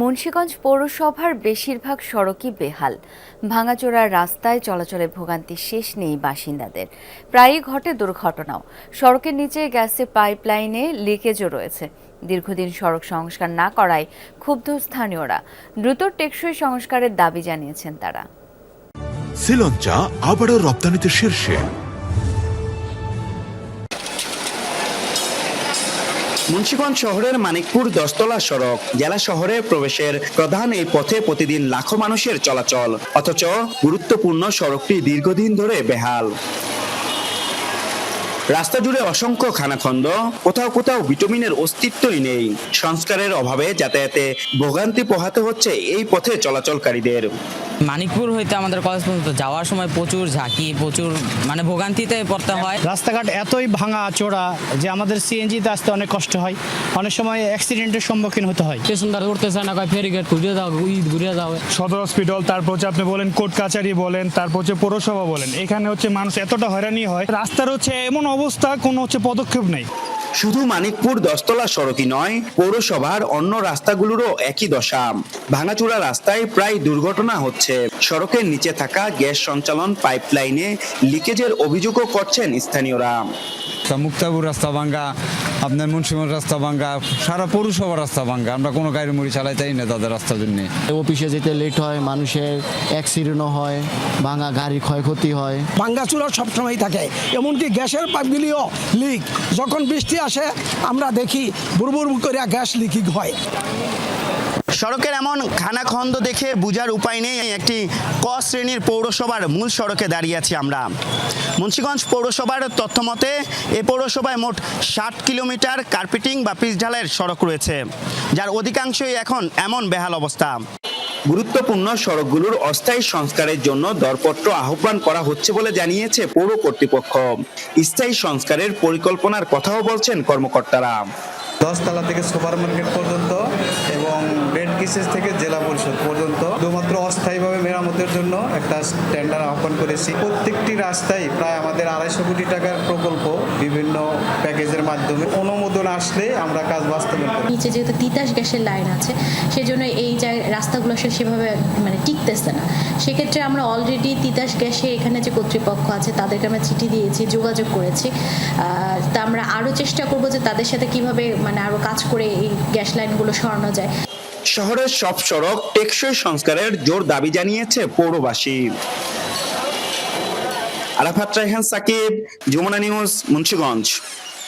মুন্সীগঞ্জ পৌরসভার বেশিরভাগ সড়কই বেহাল। ভাঙাচোরা রাস্তায় চলাচলে ভোগান্তি শেষ নেই বাসিন্দাদের। প্রায়ই ঘটে দুর্ঘটনাও। সড়কের নিচে গ্যাসের পাইপলাইনে লিকেজও রয়েছে। দীর্ঘদিন সড়ক সংস্কার না করায় ক্ষুব্ধ স্থানীয়রা। দ্রুত টেকসই সংস্কারের দাবি জানিয়েছেন তারা। শ্রীলঞ্চা আবারও রপ্তানিতে শীর্ষে। মুন্সিগঞ্জ শহরের মানিকপুর দশতলা সড়ক জেলা শহরে প্রবেশের প্রধান এই পথে প্রতিদিন লাখো মানুষের চলাচল, অথচ গুরুত্বপূর্ণ সড়কটি দীর্ঘদিন ধরে বেহাল। রাস্তা জুড়ে অসংখ্য খানাখন্দ কোথাও কোথাও ভিটামিনের অস্তিত্বই নেই। সংস্কারের অভাবে যাতায়াতে ভোগান্তি পোহাতে হচ্ছে এই পথে চলাচলকারীদের। মানিকপুর হইতে আমাদের কলেজ পর্যন্ত যাওয়ার সময় প্রচুর ঝাঁকি প্রচুর মানে ভোগান্তিতে পড়তে হয় রাস্তাঘাট এতই ভাঙা চোরা যে আমাদের সিএনজিতে আসতে অনেক কষ্ট হয়। অনেক সময় অ্যাক্সিডেন্টের সম্মুখীন হতে হয়। স্টেশন দ্বারা উঠতে চায় না কয় ফেরিঘাট ঘুরে দাও ঈদ ঘুরিয়ে দাও সদর হসপিটাল তারপর হচ্ছে আপনি বলেন কোর্ট কাছারি বলেন তারপর হচ্ছে পৌরসভা বলেন এখানে হচ্ছে মানুষ এতটা হয়রানি হয়। রাস্তার হচ্ছে এমন অবস্থা কোনো হচ্ছে পদক্ষেপ নেই। শুধু মানিকপুর দশতলা সড়কই নয় পৌরসভার অন্য রাস্তাগুলোরও একই দশা। ভাঙাচুরা রাস্তায় প্রায় দুর্ঘটনা হচ্ছে। সড়কের নিচে থাকা গ্যাস সঞ্চালন পাইপলাইনে লিকেজের অভিযোগও করছেন স্থানীয়রা। মুক্তাবুর রাস্তা ভাঙ্গা আপনার মুন্সিগঞ্জ রাস্তা ভাঙ্গা সারা পৌরসভা রাস্তা ভাঙ্গা। আমরা কোনো গাড়ি মুড়ি চালাইতেই না তাদের রাস্তার জন্য। অফিসে যেতে লেট হয় মানুষের অ্যাক্সিডেন্টও হয় ভাঙ্গা গাড়ি ক্ষয়ক্ষতি হয়। ভাঙ্গা চূড়া সবসময় থাকে। এমনকি গ্যাসের পাইপগুলিও লিক যখন বৃষ্টি আসে আমরা দেখি বুড়বুড় করে গ্যাস লিকিং হয়। সড়কের এমন খানাখন্দ দেখে বুঝার উপায় নেই। একটি ক শ্রেণির পৌরসভার মূল সড়কে দাঁড়িয়ে আছি আমরা। মুন্সিগঞ্জ পৌরসভার তথ্য মতে এ পৌরসভায় মোট ষাট কিলোমিটার কার্পেটিং বা পিচ ঢালাইয়ের সড়ক রয়েছে, যার অধিকাংশই এখন এমন বেহাল অবস্থা। গুরুত্বপূর্ণ সড়কগুলোর অস্থায়ী সংস্কারের জন্য দরপত্র আহ্বান করা হচ্ছে বলে জানিয়েছে পৌর কর্তৃপক্ষ। স্থায়ী সংস্কারের পরিকল্পনার কথাও বলছেন কর্মকর্তারা। দশতলা থেকে সুপার মার্কেট পর্যন্ত এবং বেড কিসেস থেকে জেলা পরিষদ পর্যন্ত অস্থায়ীভাবে জন্য একটা টেন্ডার আহ্বান করেছি। প্রত্যেকটি রাস্তায় প্রায় আমাদের আড়াইশো কোটি টাকার প্রকল্প বিভিন্ন প্যাকেজের মাধ্যমে অনুমোদন আসলে আমরা কাজ বাস্তবায়ন করব নিচে যেহেতু তিতাস গ্যাসের লাইন আছে, সেজন্য এই রাস্তাগুলো আসলে সেভাবে মানে টিকতেছে না। সেক্ষেত্রে আমরা অলরেডি তিতাস গ্যাসে এখানে যে কর্তৃপক্ষ আছে, তাদেরকে আমরা চিঠি দিয়েছি, যোগাযোগ করেছি। তা আমরা আরও চেষ্টা করব যে তাদের সাথে কীভাবে মানে আরও কাজ করে এই গ্যাস লাইনগুলো সরানো যায়। শহরের সব সড়ক টেকসই সংস্কারের জোর দাবি জানিয়েছে পৌরবাসী। আরাফাত রাইহান সাকিব, যমুনা নিউজ, মুন্সিগঞ্জ।